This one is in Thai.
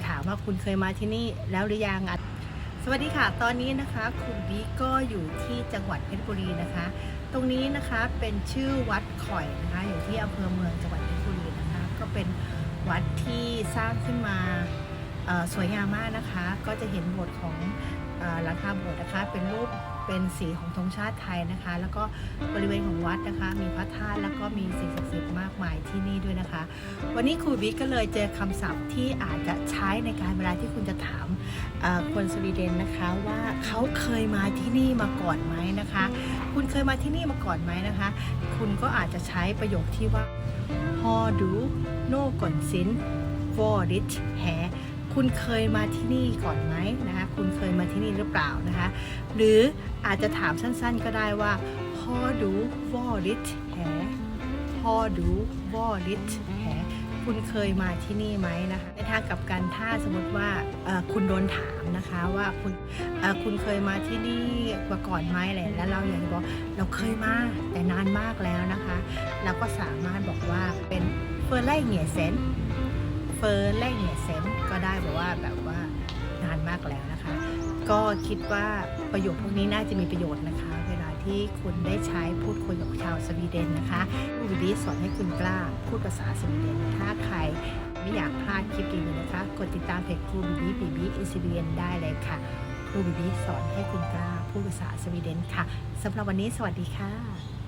จะถามว่าคุณเคยมาที่นี่แล้วหรือยังสวัสดีค่ะ ตอนนี้นะคะคุณบิ๊กก็อยู่ที่จังหวัดเพชรบุรีนะคะ ตรงนี้นะคะเป็นชื่อวัดข่อยนะคะ อยู่ที่อำเภอเมืองจังหวัดเพชรบุรีนะคะ ก็เป็นวัดที่สร้างขึ้นมาสวยงามมากนะคะ ก็จะเห็นโบสถ์ของหลังคาโบสถ์นะคะ เป็นรูป เป็นสีของธงชาติไทยนะคะ แล้วก็บริเวณของวัดนะคะ มีพระธาตุแล้วก็มีสิ่งศักดิ์สิทธิ์มากมายที่นี่ด้วยนะคะ วันนี้ครูบิ๊กก็เลยเจอคำศัพท์ที่อาจจะใช้ในการเวลาที่คุณจะถามคนสวีเดนนะคะว่าเขาเคยมาที่นี่มาก่อนไหมนะคะ คุณเคยมาที่นี่มาก่อนไหมนะคะ คุณก็อาจจะใช้ประโยคที่ว่า Har du någonsin varit här คุณเคยมาที่นี่ก่อนไหมนะคะ คุณเคยมาที่นี่หรือเปล่านะคะ หรือ อาจจะถามสั้นๆก็ได้ว่า Har du varit här Har du varit här คุณเคยมาที่นี่ไหมนะคะในทางกับกันถ้าสมมติว่าคุณโดนถามนะคะว่าคุณคุณเคยมาที่นี่มาก่อนไหมอะไรแล้วเราอยากจะบอกเราเคยมาแต่นานมากแล้วนะคะเราก็สามารถบอกว่าเป็นเฟอร์ไล่เหนียเซนเฟอร์ไล่เหนียเซนก็ได้แบบว่าแบบว่านานมากแล้วนะคะ ก็คิดว่าประโยคพวกนี้น่าจะมีประโยชน์นะคะ เวลาที่คุณได้ใช้พูดคุยกับชาวสวีเดนนะคะครูบิบีสอนให้คุณกล้าพูดภาษาสวีเดน ถ้าใครไม่อยากพลาดคลิปดีๆนะคะ กดติดตามเพจครูบิบีบีบีอินสวีเดนได้เลยค่ะครูบิบีสอนให้คุณกล้าพูดภาษาสวีเดนค่ะสำหรับวันนี้สวัสดีค่ะ